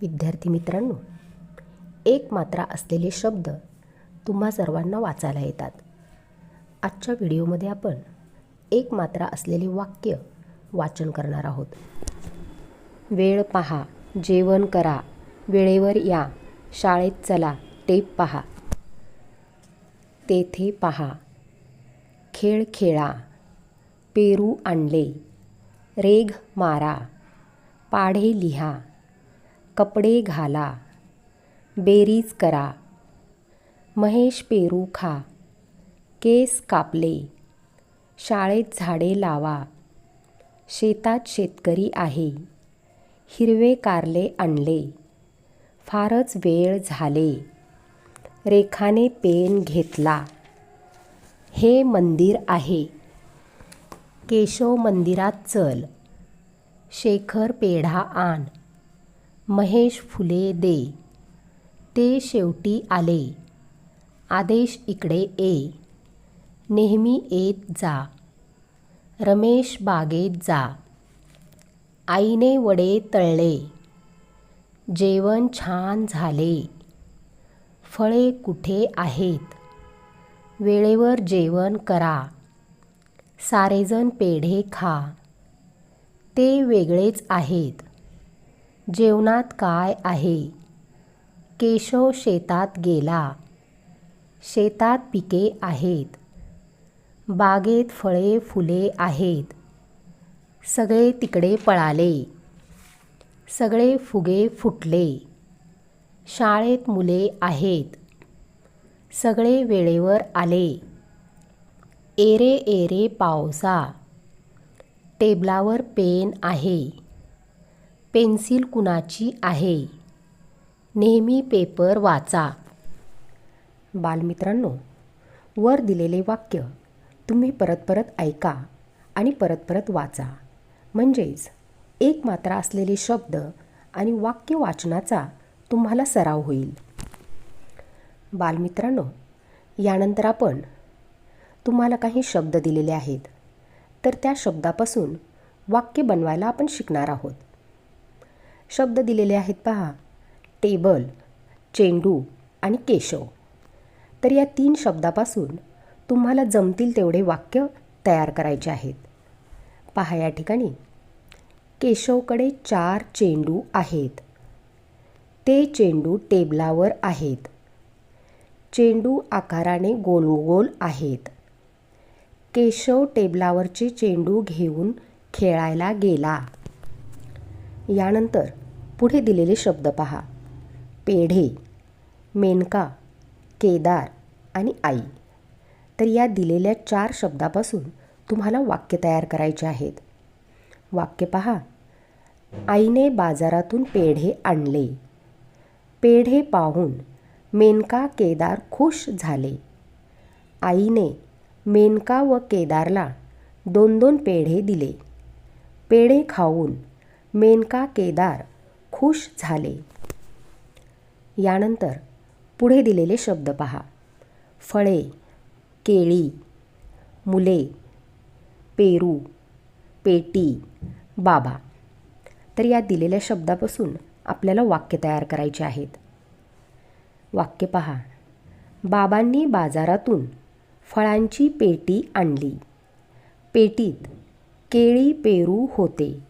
विद्यार्थी मित्रांनो एक मात्रा असलेले शब्द तुम्हा सर्वांना वाचायला येतात. आजच्या व्हिडिओमध्ये आपण एक मात्रा असलेले वाक्य वाचन करणार आहोत. वेळ पहा जेवण करा वेळेवर या शाळेत चला टेप पहा. तेथे पहा खेळ खेळा पेरू आणले रेघ मारा पाढे लिहा. कपडे घाला बेरीज करा महेश पेरू खा केस कापले शाळेत झाडे लावा शेतात शेतकरी आहे हिरवे कारले आणले फारच वेळ झाले रेखाने पेन घेतला हे मंदिर आहे केशव मंदिरात चल शेखर पेढा आण. महेश फुले दे. ते शेवटी आले. आदेश इकडे ए. नेहमी येत जा. रमेश बागेत जा. आईने वडे तळले. जेवण छान झाले. फळे कुठे आहेत? वेळेवर जेवण करा. सारेजण पेढे खा. ते वेगळेच आहेत. जेवणात काय आहे? केशव शेतात गेला. शेतात पिके आहेत. बागेत फळे फुले आहेत. सगळे तिकडे पळाले. सगळे फुगे फुटले. शाळेत मुले आहेत. सगळे वेळेवर आले. एरे एरे पावसा. टेबलावर पेन आहे. पेन्सिल कुणाची आहे? नेहमी पेपर वाचा. बालमित्रांनो वर दिलेले वाक्य तुम्ही परत परत ऐका आणि परत परत वाचा. म्हणजेच एक मात्रा असलेले शब्द आणि वाक्य वाचनाचा तुम्हाला सराव होईल. बालमित्रांनो यानंतर आपण तुम्हाला काही शब्द दिलेले आहेत तर त्या शब्दापासून वाक्य बनवायला आपण शिकणार आहोत. शब्द दिलेले आहेत पहा. टेबल चेंडू आणि केशव. तर या तीन शब्दापासून तुम्हाला जमतील तेवढे वाक्य तयार करायचे आहेत. पहा या ठिकाणी. केशवकडे चार चेंडू आहेत. ते चेंडू टेबलावर आहेत. चेंडू आकाराने गोल गोल आहेत. केशव टेबलावरचे चेंडू घेऊन खेळायला गेला. यानंतर पुढे दिलेले शब्द पहा. पेढे मेनका केदार आणि आई. तर या दिलेल्या चार शब्दापासून तुम्हाला वाक्य तयार करायचे आहेत. वाक्य पहा. आईने बाजारातून पेढे आणले. पेढे पाहून मेनका केदार खुश झाले. आईने मेनका व केदारला दोन दोन पेढे दिले. पेढे खाऊन मेनका केदार खुश झाले. यानंतर पुढे दिलेले शब्द पहा. फळे केळी मुले पेरू पेटी बाबा. तर या दिलेल्या शब्दापासून आपल्याला वाक्य तयार करायचे आहेत. वाक्य पहा. बाबांनी बाजारातून फळांची पेटी आणली. पेटीत केळी पेरू होते.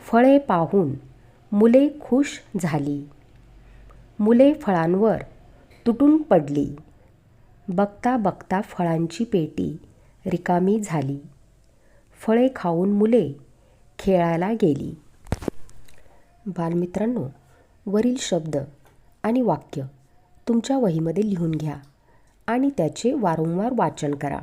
फळे पाहून मुले खुश झाली. मुले फळांवर तुटून पडली. बघता बघता फळांची पेटी रिकामी झाली. फळे खाऊन मुले खेळायला गेली. बालमित्रांनो वरील शब्द आणि वाक्य तुमच्या वहीमध्ये लिहून घ्या आणि त्याचे वारंवार वाचन करा.